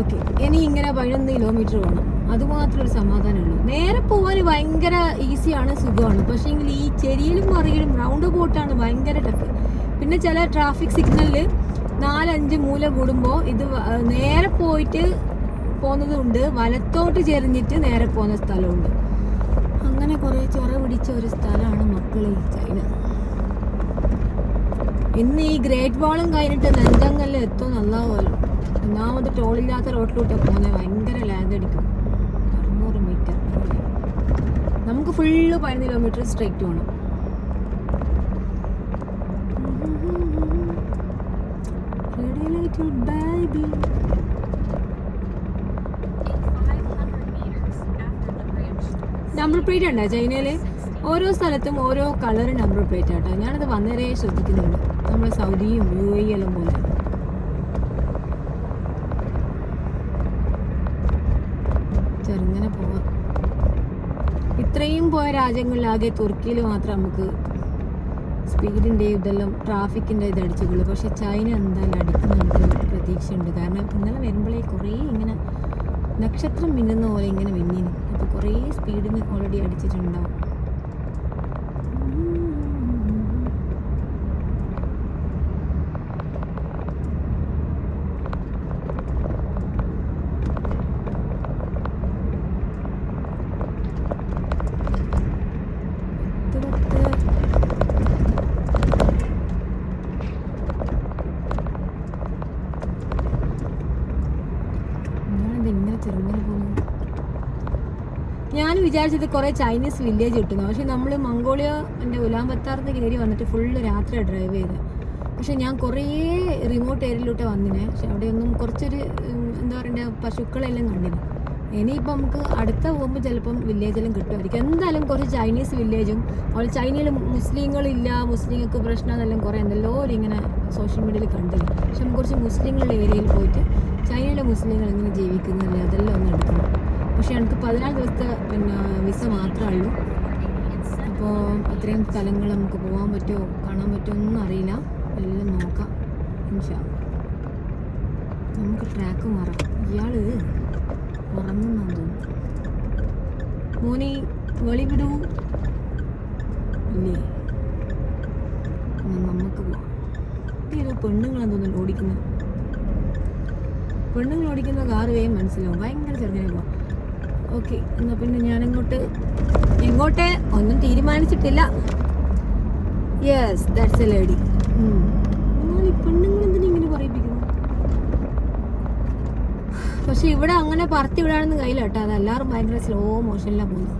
Okay ഇനി ഇങ്ങനെ പതിനൊന്ന് കിലോമീറ്റർ വേണം. അതുമാത്രം ഒരു സമാധാനമുള്ളൂ. നേരെ പോകാൻ ഭയങ്കര ഈസിയാണ് സുഖമാണ്. പക്ഷേ എങ്കിൽ ഈ ചെരിയിലും മറിയിലും റൗണ്ട് ബോട്ടാണ് ഭയങ്കര ടഫ് പിന്നെ ചില ട്രാഫിക് സിഗ്നലിൽ നാലഞ്ച് മൂല കൂടുമ്പോൾ ഇത് നേരെ പോയിട്ട് പോകുന്നതുണ്ട്. വലത്തോട്ട് ചെരിഞ്ഞിട്ട് നേരെ പോകുന്ന സ്ഥലമുണ്ട്. അങ്ങനെ കുറേ ചൊറ പിടിച്ച ഒരു സ്ഥലമാണ് മക്കൾ ചൈന. ഇന്ന് ഈ ഗ്രേറ്റ് വാളും കഴിഞ്ഞിട്ട് നെഞ്ചങ്കല്ല് എത്തും നന്നാവുമല്ലോ ഒന്നാമത് ടോളില്ലാത്ത റോഡിലൂടെ പോകുന്നത് ഭയങ്കര ലാഗ് അടിക്കും. അറുന്നൂറ് മീറ്റർ. നമുക്ക് ഫുള്ള് പതിനൊന്ന് kilometre straight baby. Number plate ഉണ്ടോ ചൈനയിൽ? ഓരോ സ്ഥലത്തും ഓരോ കളർ നമ്പർ പ്ലേറ്റ് ആട്ടോ. ഞാനത് വന്നേരെ ശ്രദ്ധിക്കുന്നുണ്ട് നമ്മുടെ സൗദിയും യു എ പോവാം ഇത്രയും പോയ രാജ്യങ്ങളിലാകെ തുർക്കിയിൽ മാത്രം നമുക്ക് സ്പീഡിന്റെ ഇതെല്ലാം ട്രാഫിക്കിന്റെ ഇത് അടിച്ചുള്ളൂ പക്ഷെ ചൈന എന്തായാലും അടിക്കുന്നുണ്ട് പ്രതീക്ഷയുണ്ട്. കാരണം ഇന്നലെ വരുമ്പോഴേ കുറേ ഇങ്ങനെ നക്ഷത്രം മിന്നുന്ന പോലെ ഇങ്ങനെ മിന്നിന് അപ്പോൾ കുറേ സ്പീഡിന് ഓൾറെഡി അടിച്ചിട്ടുണ്ടാവും. ഞാനിത് ഇങ്ങനെ ചെറുങ്ങനെ പോകുന്നു ഞാൻ വിചാരിച്ചത് കുറെ ചൈനീസ് വില്ലേജ് കിട്ടുന്നു. പക്ഷെ നമ്മൾ മംഗോളിയ എന്റെ ഉലാമ്പത്താറിന്ന് കയറി വന്നിട്ട് ഫുള്ള് രാത്രി ഡ്രൈവ് ചെയ്ത്. പക്ഷെ ഞാൻ കുറേ റിമോട്ട് ഏരിയയിലോട്ട് വന്നിനെ. പക്ഷെ അവിടെയൊന്നും കുറച്ചൊരു എന്താ പറയുക പശുക്കളെല്ലാം കണ്ടിന്. ഇനിയിപ്പോൾ നമുക്ക് അടുത്ത പോകുമ്പോൾ ചിലപ്പം വില്ലേജെല്ലാം കിട്ടുമായിരിക്കും. എന്തായാലും കുറച്ച് ചൈനീസ് വില്ലേജും അവിടെ ചൈനയിൽ മുസ്ലിങ്ങളില്ല മുസ്ലിങ്ങൾക്ക് പ്രശ്നമെന്നെല്ലാം കുറേ എന്തെല്ലോ ഇങ്ങനെ സോഷ്യൽ മീഡിയയിൽ കണ്ടില്ല പക്ഷെ നമുക്ക് കുറച്ച് മുസ്ലിങ്ങളുടെ ഏരിയയിൽ പോയിട്ട് ചൈനയിലെ മുസ്ലിങ്ങൾ എങ്ങനെ ജീവിക്കുന്നില്ലേ അതെല്ലാം ഒന്ന് എടുക്കണം. പക്ഷെ എനിക്ക് പതിനാല് ദിവസത്തെ പിന്നെ വിസ മാത്രമേ ഉള്ളൂ. അപ്പോൾ അത്രയും സ്ഥലങ്ങൾ നമുക്ക് പോകാൻ പറ്റുമോ കാണാൻ പറ്റുമോ ഒന്നും അറിയില്ല. എല്ലാം നോക്കാം. ഇൻഷാ. നമുക്ക് ട്രാക്ക് മാറാം. ഇയാൾ ഉറങ്ങുന്നാന്ന് തോന്നുന്നു. മോനെ വെളി വിടൂ. ഇല്ലേ? നമുക്ക് പോവാം. ഏതോ പെണ്ണുങ്ങളാന്ന് തോന്നുന്നു ഓടിക്കുന്നത് പെണ്ണുങ്ങൾ ഓടിക്കുന്ന കാർ വേഗം മനസ്സിലാവും. ഭയങ്കര ചെറുതായിരുന്നു ഓക്കെ എന്നാൽ പിന്നെ ഞാനങ്ങോട്ട് എങ്ങോട്ട് ഒന്നും തീരുമാനിച്ചിട്ടില്ല. യെസ് ദാറ്റ്സ് എ ലേഡി പെണ്ണുങ്ങൾ എന്തിനാ ഇങ്ങനെ പറയിപ്പിക്കുന്നു പക്ഷെ ഇവിടെ അങ്ങനെ പറത്തി വിടാനൊന്നും കയ്യിലട്ടോ അത് എല്ലാവരും ഭയങ്കര സ്ലോ മോഷനിലാണ് പോകുന്നത്.